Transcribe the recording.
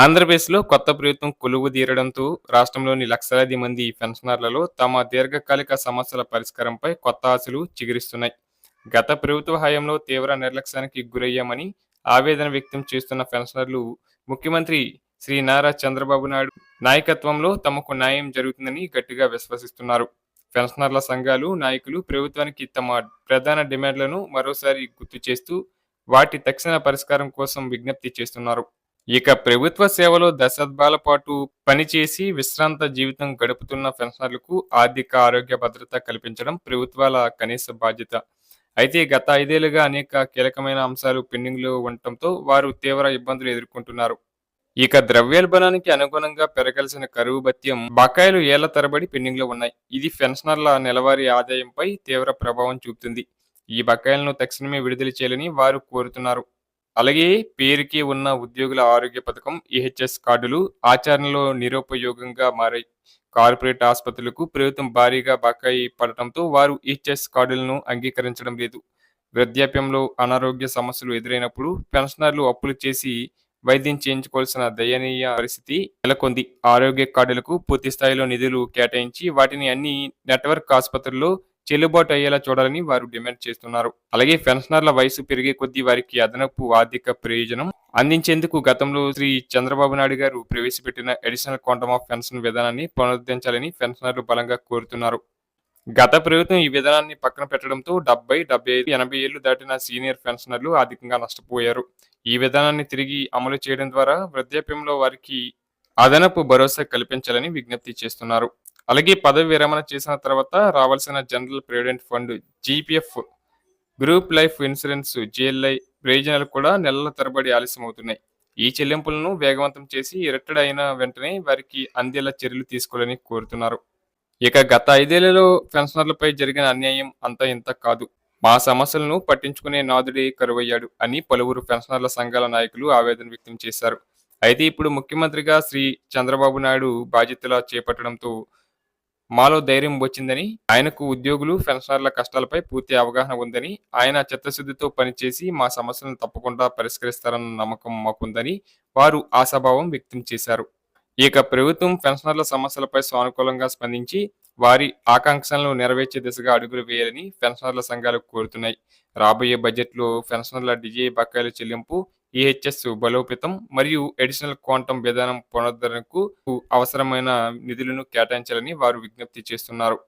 ఆంధ్రప్రదేశ్లో కొత్త ప్రభుత్వం కొలువు తీరడంతో రాష్ట్రంలోని లక్షలాది మంది పెన్షనర్లలో తమ దీర్ఘకాలిక సమస్యల పరిష్కారంపై కొత్త ఆశలు చిగురిస్తున్నాయి. గత ప్రభుత్వ హయాంలో తీవ్ర నిర్లక్ష్యానికి గురయ్యామని ఆవేదన వ్యక్తం చేస్తున్న పెన్షనర్లు ముఖ్యమంత్రి శ్రీ నారా చంద్రబాబు నాయుడు నాయకత్వంలో తమకు న్యాయం జరుగుతుందని గట్టిగా విశ్వసిస్తున్నారు. పెన్షనర్ల సంఘాలు నాయకులు ప్రభుత్వానికి తమ ప్రధాన డిమాండ్లను మరోసారి గుర్తు చేస్తూ వాటి తక్షణ పరిష్కారం కోసం విజ్ఞప్తి చేస్తున్నారు. ఇక ప్రభుత్వ సేవలో దశాబ్దాల పాటు పనిచేసి విశ్రాంత జీవితం గడుపుతున్న పెన్షనర్లకు ఆర్థిక ఆరోగ్య భద్రత కల్పించడం ప్రభుత్వాల కనీస బాధ్యత. అయితే గత ఐదేళ్ళుగా అనేక కీలకమైన అంశాలు పెండింగ్లో ఉండటంతో వారు తీవ్ర ఇబ్బందులు ఎదుర్కొంటున్నారు. ఇక ద్రవ్యోల్బణానికి అనుగుణంగా పెరగాల్సిన కరువు భత్యం బకాయిలు ఏళ్ళ తరబడి పెండింగ్లో ఉన్నాయి. ఇది పెన్షనర్ల నెలవారీ ఆదాయంపై తీవ్ర ప్రభావం చూపుతుంది. ఈ బకాయిలను తక్షణమే విడుదల చేయాలని వారు కోరుతున్నారు. అలాగే పేరుకి ఉన్న ఉద్యోగుల ఆరోగ్య పథకం ఈహెచ్ఎస్ కార్డులు ఆచరణలో నిరుపయోగంగా మారే కార్పొరేట్ ఆసుపత్రులకు ప్రభుత్వం భారీగా బకాయి పడటంతో వారు ఈహెచ్ఎస్ కార్డులను అంగీకరించడం లేదు. వృద్ధాప్యంలో అనారోగ్య సమస్యలు ఎదురైనప్పుడు పెన్షనర్లు అప్పులు చేసి వైద్యం చేయించుకోవాల్సిన దయనీయ పరిస్థితి నెలకొంది. ఆరోగ్య కార్డులకు పూర్తి స్థాయిలో నిధులు కేటాయించి వాటిని అన్ని నెట్వర్క్ ఆసుపత్రుల్లో చెల్లుబాటు అయ్యేలా చూడాలని వారు డిమాండ్ చేస్తున్నారు. అలాగే పెన్షనర్ల వయసు పెరిగే కొద్దీ వారికి అదనపు ఆర్థిక ప్రయోజనం అందించేందుకు గతంలో శ్రీ చంద్రబాబు నాయుడు గారు ప్రవేశపెట్టిన అడిషనల్ క్వాంటమ్ ఆఫ్ పెన్షన్ విధానాన్ని పునరుద్ధరించాలని పెన్షనర్లు బలంగా కోరుతున్నారు. గత ప్రభుత్వం ఈ విధానాన్ని పక్కన పెట్టడంతో డెబ్బై డెబ్బై ఐదు ఎనభై ఏళ్ళు దాటిన సీనియర్ పెన్షనర్లు ఆర్థికంగా నష్టపోయారు. ఈ విధానాన్ని తిరిగి అమలు చేయడం ద్వారా వృద్ధాప్యంలో వారికి అదనపు భరోసా కల్పించాలని విజ్ఞప్తి చేస్తున్నారు. అలాగే పదవి విరమణ చేసిన తర్వాత రావాల్సిన general provident fund GPF group life insurance GLI ప్రయోజనాలు కూడా నెలల తరబడి ఆలస్యం అవుతున్నాయి ఈ చెల్లింపులను వేగవంతం చేసి రిటైర్డ్ అయిన వెంటనే వారికి అందేలా చర్యలు తీసుకోవాలని కోరుతున్నారు. ఇక గత ఐదేళ్ళలో పెన్షనర్లపై జరిగిన అన్యాయం అంత ఇంత కాదు. మా సమస్యలను పట్టించుకునే నాదుడే కరువయ్యాడు అని పలువురు పెన్షనర్ల సంఘాల నాయకులు ఆవేదన వ్యక్తం చేశారు. అయితే ఇప్పుడు ముఖ్యమంత్రిగా శ్రీ చంద్రబాబు నాయుడు బాధ్యతలా చేపట్టడంతో మాలో ధైర్యం వచ్చిందని ఆయనకు ఉద్యోగులు పెన్షనర్ల కష్టాలపై పూర్తి అవగాహన ఉందని ఆయన చిత్తశుద్ధితో పనిచేసి మా సమస్యలను తప్పకుండా పరిష్కరిస్తారన్న నమ్మకం మాకుందని వారు ఆశాభావం వ్యక్తం చేశారు. ఇక ప్రభుత్వం పెన్షనర్ల సమస్యలపై సానుకూలంగా స్పందించి వారి ఆకాంక్షలను నెరవేర్చే దిశగా అడుగులు వేయాలని పెన్షనర్ల సంఘాలు కోరుతున్నాయి. రాబోయే బడ్జెట్లో పెన్షనర్ల డిజే బకాయిల చెల్లింపు ఈహెచ్ఎస్ బలోపేతం మరియు అడిషనల్ క్వాంటం విధానం పునరుద్ధరణకు అవసరమైన నిధులను కేటాయించాలని వారు విజ్ఞప్తి చేస్తున్నారు.